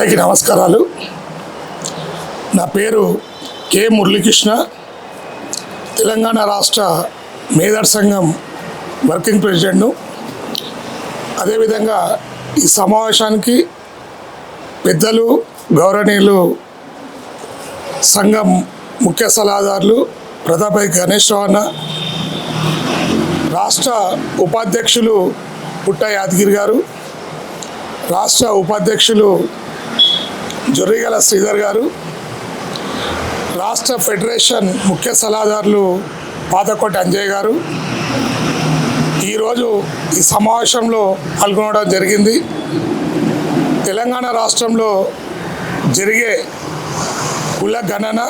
అందరికీ నమస్కారాలు. నా పేరు కె మురళీకృష్ణ. తెలంగాణ రాష్ట్ర మేధర్ సంఘం వర్కింగ్ ప్రెసిడెంట్ను. అదేవిధంగా ఈ సమావేశానికి పెద్దలు గౌరవనీయులు సంఘం ముఖ్య సలహాదారులు ప్రతాపై గణేష్ రావణ రాష్ట్ర ఉపాధ్యక్షులు పుట్ట యాదగిరి గారు రాష్ట్ర ఉపాధ్యక్షులు జొర్రిగల శ్రీధర్ గారు రాష్ట్ర ఫెడరేషన్ ముఖ్య సలహాదారులు పాతకోటి అంజయ్ గారు. ఈరోజు ఈ సమావేశంలో పాల్గొనడం జరిగింది. తెలంగాణ రాష్ట్రంలో జరిగే కుల గణన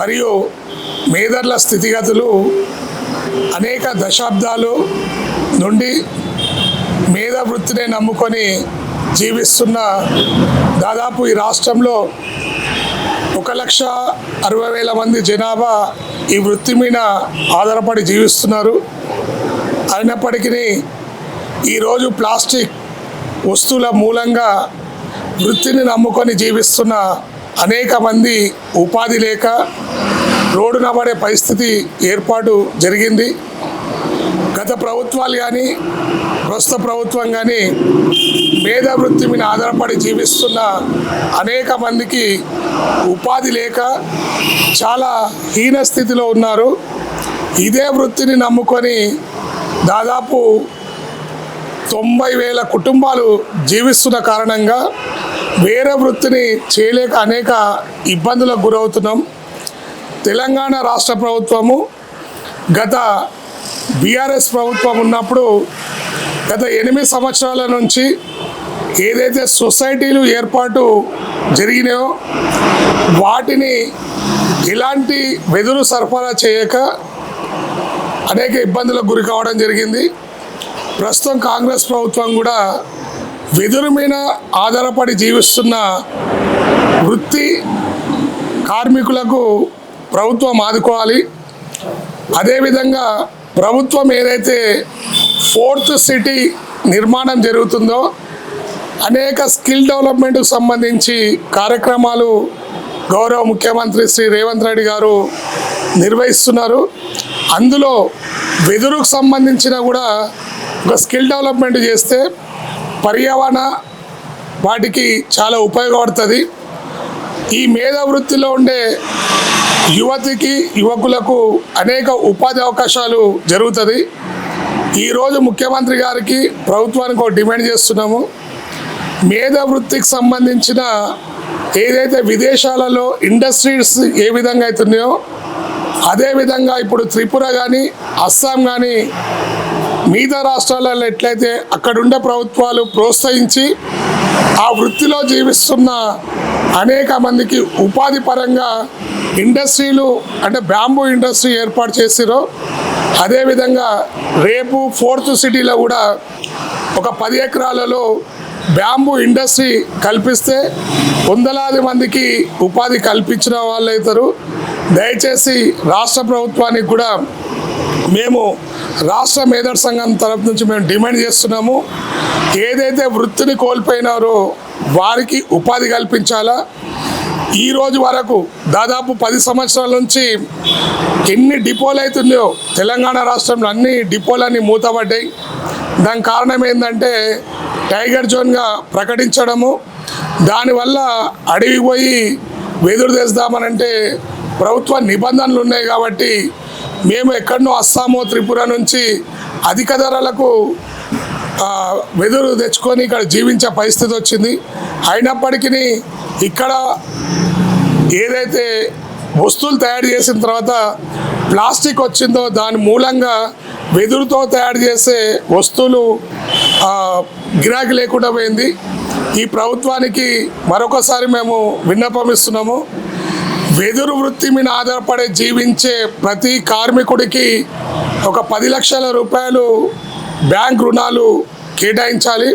మరియు మేధర్ల స్థితిగతులు అనేక దశాబ్దాలు నుండి మేధా వృత్తిని నమ్ముకొని జీవిస్తున్న దాదాపు ఈ రాష్ట్రంలో ఒక లక్ష అరవై వేల మంది జనాభా ఈ వృత్తి మీద ఆధారపడి జీవిస్తున్నారు. అయినప్పటికీ ఈరోజు ప్లాస్టిక్ వస్తువుల మూలంగా వృత్తిని నమ్ముకొని జీవిస్తున్న అనేక మంది ఉపాధి లేక రోడ్డున పడే పరిస్థితి ఏర్పాటు జరిగింది. గత ప్రభుత్వాలు కానీ ప్రస్తుత ప్రభుత్వం కానీ మేధా వృత్తి మీద ఆధారపడి జీవిస్తున్న అనేక మందికి ఉపాధి లేక చాలా హీన స్థితిలో ఉన్నారు. ఇదే వృత్తిని నమ్ముకొని దాదాపు తొంభై వేల కుటుంబాలు జీవిస్తున్న కారణంగా వేరే వృత్తిని చేయలేక అనేక ఇబ్బందులకు గురవుతున్నాం. తెలంగాణ రాష్ట్ర ప్రభుత్వము గత బీఆర్ఎస్ ప్రభుత్వం ఉన్నప్పుడు గత ఎనిమిది సంవత్సరాల నుంచి ఏదైతే సొసైటీలు ఏర్పాటు జరిగినాయో వాటిని ఇలాంటి వెదురు సరఫరా చేయక అనేక ఇబ్బందులకు గురి కావడం జరిగింది. ప్రస్తుతం కాంగ్రెస్ ప్రభుత్వం కూడా వెదురు మీద ఆధారపడి జీవిస్తున్న వృత్తి కార్మికులకు ప్రభుత్వం ఆదుకోవాలి. అదేవిధంగా ప్రభుత్వం ఏదైతే ఫోర్త్ సిటీ నిర్మాణం జరుగుతుందో అనేక స్కిల్ డెవలప్మెంట్కు సంబంధించి కార్యక్రమాలు గౌరవ ముఖ్యమంత్రి శ్రీ రేవంత్ రెడ్డి గారు నిర్వహిస్తున్నారు. అందులో వెదురుకు సంబంధించిన కూడా ఒక స్కిల్ డెవలప్మెంట్ చేస్తే పర్యావరణ వాటికి చాలా ఉపయోగపడుతుంది. ఈ మేధావృత్తిలో ఉండే యువతికి యువకులకు అనేక ఉపాధి అవకాశాలు జరుగుతుంది. ఈరోజు ముఖ్యమంత్రి గారికి ప్రభుత్వానికి ఒక డిమాండ్ చేస్తున్నాము. మేధా వృత్తికి సంబంధించిన ఏదైతే విదేశాలలో ఇండస్ట్రీస్ ఏ విధంగా అవుతున్నాయో అదేవిధంగా ఇప్పుడు త్రిపుర కానీ అస్సాం కానీ మిగతా రాష్ట్రాలలో ఎట్లయితే అక్కడుండే ప్రభుత్వాలు ప్రోత్సహించి ఆ వృత్తిలో జీవిస్తున్న అనేక మందికి ఉపాధి పరంగా ఇండస్ట్రీలు అంటే బ్యాంబూ ఇండస్ట్రీ ఏర్పాటు చేసిరో అదేవిధంగా రేపు ఫోర్త్ సిటీలో కూడా ఒక పది ఎకరాలలో బ్యాంబూ ఇండస్ట్రీ కల్పిస్తే వందలాది మందికి ఉపాధి కల్పించిన వాళ్ళు అవుతారు. దయచేసి రాష్ట్ర ప్రభుత్వానికి కూడా మేము రాష్ట్ర మేధర్ సంఘం తరపు నుంచి మేము డిమాండ్ చేస్తున్నాము. ఏదైతే వృత్తిని కోల్పోయినారో వారికి ఉపాధి కల్పించాలా ఈ రోజు వరకు దాదాపు పది సంవత్సరాల నుంచి ఎన్ని డిపోలు అవుతున్నాయో తెలంగాణ రాష్ట్రంలో అన్ని డిపోలన్నీ మూతపడ్డాయి. దానికి కారణం ఏంటంటే టైగర్ జోన్గా ప్రకటించడము దానివల్ల అడవి పోయి వెదురు తెస్తామనంటే ప్రభుత్వ నిబంధనలు ఉన్నాయి కాబట్టి మేము ఎక్కడనో అస్సాము త్రిపుర నుంచి అధిక ధరలకు వెదురు తెచ్చుకొని ఇక్కడ జీవించే పరిస్థితి వచ్చింది. అయినప్పటికీ ఇక్కడ ఏదైతే వస్తువులు తయారు చేసిన తర్వాత ప్లాస్టిక్ వచ్చిందో దాని మూలంగా వెదురుతో తయారు చేసే వస్తువులు గిరాకీ లేకుండా పోయింది. ఈ ప్రభుత్వానికి మరొకసారి మేము విన్నపమిస్తున్నాము వెదురు వృత్తి మీద ఆధారపడి జీవించే ప్రతి కార్మికుడికి ఒక పది లక్షల రూపాయలు బ్యాంక్ రుణాలు కేటాయించాలి.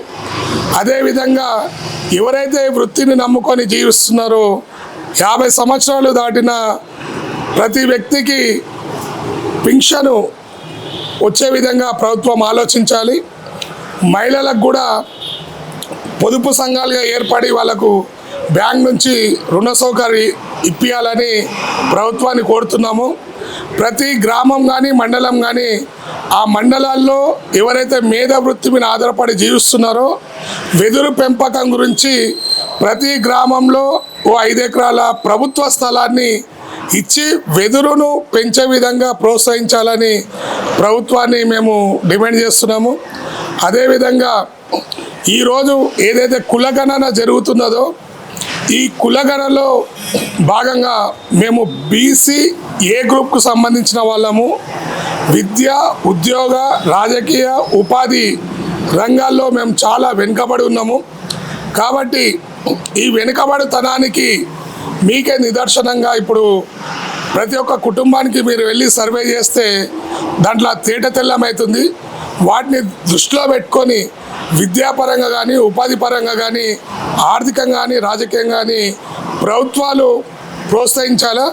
అదేవిధంగా ఎవరైతే వృత్తిని నమ్ముకొని జీవిస్తున్నారో యాభై సంవత్సరాలు దాటిన ప్రతి వ్యక్తికి పింఛను వచ్చే విధంగా ప్రభుత్వం ఆలోచించాలి. మహిళలకు కూడా పొదుపు సంఘాలుగా ఏర్పడి వాళ్ళకు బ్యాంక్ నుంచి రుణ సౌకర్యం ఇప్పించాలని ప్రభుత్వాన్ని కోరుతున్నాము. ప్రతి గ్రామం కానీ మండలం కానీ ఆ మండలాల్లో ఎవరైతే మేధ వృత్తి మీద ఆధారపడి జీవిస్తున్నారో వెదురు పెంపకం గురించి ప్రతి గ్రామంలో ఓ ఐదు ఎకరాల ప్రభుత్వ స్థలాన్ని ఇచ్చి వెదురును పెంచే విధంగా ప్రోత్సహించాలని ప్రభుత్వాన్ని మేము డిమాండ్ చేస్తున్నాము. అదేవిధంగా ఈరోజు ఏదైతే కులగణన జరుగుతున్నదో ఈ కులగణలో భాగంగా మేము బీసీ ఏ గ్రూప్కు సంబంధించిన వాళ్ళము? విద్య ఉద్యోగ రాజకీయ ఉపాధి రంగాల్లో మేము చాలా వెనుకబడి ఉన్నాము. కాబట్టి ఈ వెనుకబడితనానికి మీకే నిదర్శనంగా ఇప్పుడు ప్రతి ఒక్క కుటుంబానికి మీరు వెళ్ళి సర్వే చేస్తే దాంట్లో తేట తెల్లమవుతుంది వాటిని దృష్టిలో పెట్టుకొని విద్యాపరంగా కానీ ఉపాధి పరంగా కానీ ఆర్థికంగా కానీ రాజకీయంగా కానీ ప్రభుత్వాలు ప్రోత్సహించాలా?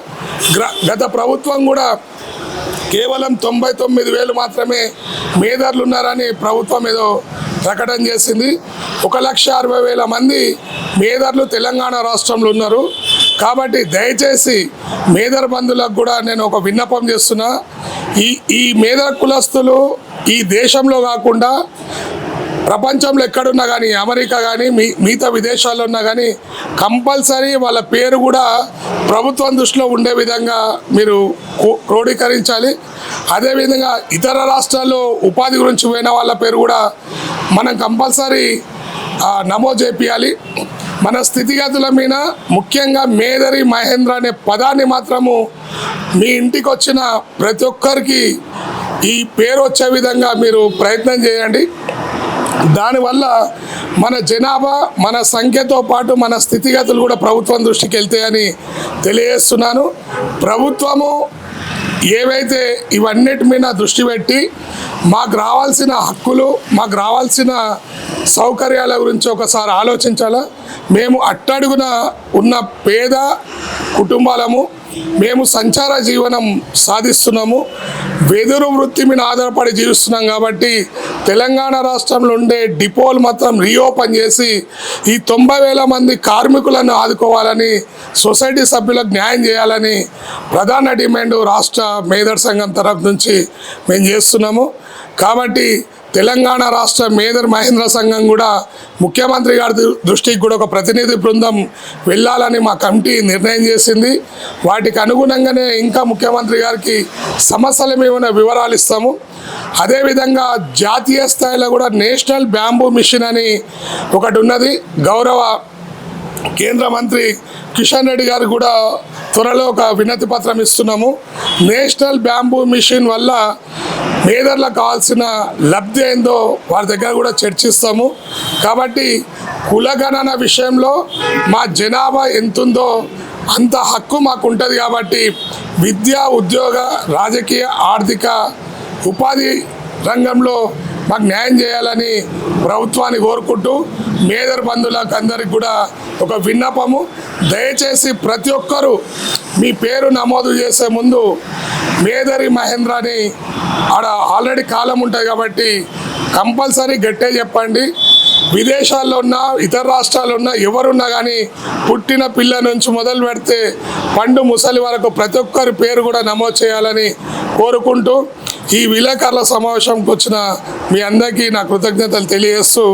గత ప్రభుత్వం కూడా కేవలం తొంభై తొమ్మిది వేలు మాత్రమే మేధర్లు ఉన్నారని ప్రభుత్వం ఏదో ప్రకటన చేసింది. ఒక లక్ష అరవై వేల మంది మేధర్లు తెలంగాణ రాష్ట్రంలో ఉన్నారు. కాబట్టి దయచేసి మేధర్ బంధువులకు కూడా నేను ఒక విన్నపం చేస్తున్నా. ఈ ఈ మేధర్ కులస్తులు ఈ దేశంలో కాకుండా ప్రపంచంలో ఎక్కడున్నా కానీ అమెరికా కానీ మీ మిగతా విదేశాల్లో ఉన్నా కానీ కంపల్సరీ వాళ్ళ పేరు కూడా ప్రభుత్వం దృష్టిలో ఉండే విధంగా మీరు క్రో- క్రోడీకరించాలి. అదేవిధంగా ఇతర రాష్ట్రాల్లో ఉపాధి గురించి పోయిన వాళ్ళ పేరు కూడా మనం కంపల్సరీ నమోదు చేపియాలి. మన స్థితిగతుల మీద ముఖ్యంగా మేదరి మహేంద్ర అనే పదాన్ని మాత్రము మీ ఇంటికి వచ్చిన ప్రతి ఒక్కరికి ఈ పేరు వచ్చే విధంగా మీరు ప్రయత్నం చేయండి. దానివల్ల మన జనాభా మన సంఖ్యతో పాటు మన స్థితిగతులు కూడా ప్రభుత్వం దృష్టికి వెళ్తాయని తెలియజేస్తున్నాను. ప్రభుత్వము ఏవైతే ఇవన్నిటి మీద దృష్టి పెట్టి మాకు రావాల్సిన హక్కులు మాకు రావాల్సిన సౌకర్యాల గురించి ఒకసారి ఆలోచించాలా? మేము అట్టడుగున ఉన్న పేద కుటుంబాలము మేము సంచార జీవనం సాధిస్తున్నాము. వెదురు వృత్తి మీద ఆధారపడి జీవిస్తున్నాం కాబట్టి తెలంగాణ రాష్ట్రంలో ఉండే డిపోలు మాత్రం రీఓపెన్ చేసి ఈ తొంభై వేల మంది కార్మికులను ఆదుకోవాలని సొసైటీ సభ్యులకు న్యాయం చేయాలని ప్రధాన డిమాండ్ రాష్ట్ర మేధర్ సంఘం తరఫు నుంచి మేము చేస్తున్నాము. కాబట్టి తెలంగాణ రాష్ట్ర మేధర్ మహేంద్ర సంఘం కూడా ముఖ్యమంత్రి గారి దృ- దృష్టికి కూడా ఒక ప్రతినిధి బృందం వెళ్ళాలని మా కమిటీ నిర్ణయం చేసింది. వాటికి అనుగుణంగానే ఇంకా ముఖ్యమంత్రి గారికి సమస్యల మీద వివరాలు ఇస్తాము. అదేవిధంగా జాతీయ స్థాయిలో కూడా నేషనల్ బ్యాంబూ మిషన్ అని ఒకటి ఉన్నది. గౌరవ కేంద్ర మంత్రి కిషన్ రెడ్డి గారు కూడా త్వరలో ఒక వినతి పత్రం ఇస్తున్నాము. నేషనల్ బ్యాంబూ మిషన్ వల్ల మేదర్లకు కావాల్సిన లబ్ధి ఏందో వారి దగ్గర కూడా చర్చిస్తాము. కాబట్టి కులగణన విషయంలో మా జనాభా ఎంతుందో అంత హక్కు మాకు ఉంటుంది కాబట్టి విద్య ఉద్యోగ రాజకీయ ఆర్థిక ఉపాధి రంగంలో మాకు న్యాయం చేయాలని ప్రభుత్వాన్ని కోరుకుంటూ మేదర్ బంధువులకు అందరికి కూడా ఒక విన్నపము. దయచేసి ప్రతి ఒక్కరూ మీ పేరు నమోదు చేసే ముందు మేదరి మహేంద్ర అని ఆడ ఆల్రెడీ కాలం ఉంటుంది కాబట్టి కంపల్సరీ గట్టే చెప్పండి. విదేశాల్లో ఉన్న ఇతర రాష్ట్రాల్లో ఉన్న ఎవరున్నా కానీ పుట్టిన పిల్ల నుంచి మొదలు పెడితే పండు ముసలి వరకు ప్రతి ఒక్కరి పేరు కూడా నమోదు చేయాలని కోరుకుంటూ ఈ విలేకరుల సమావేశంకి వచ్చిన మీ అందరికీ నా కృతజ్ఞతలు తెలియజేస్తూ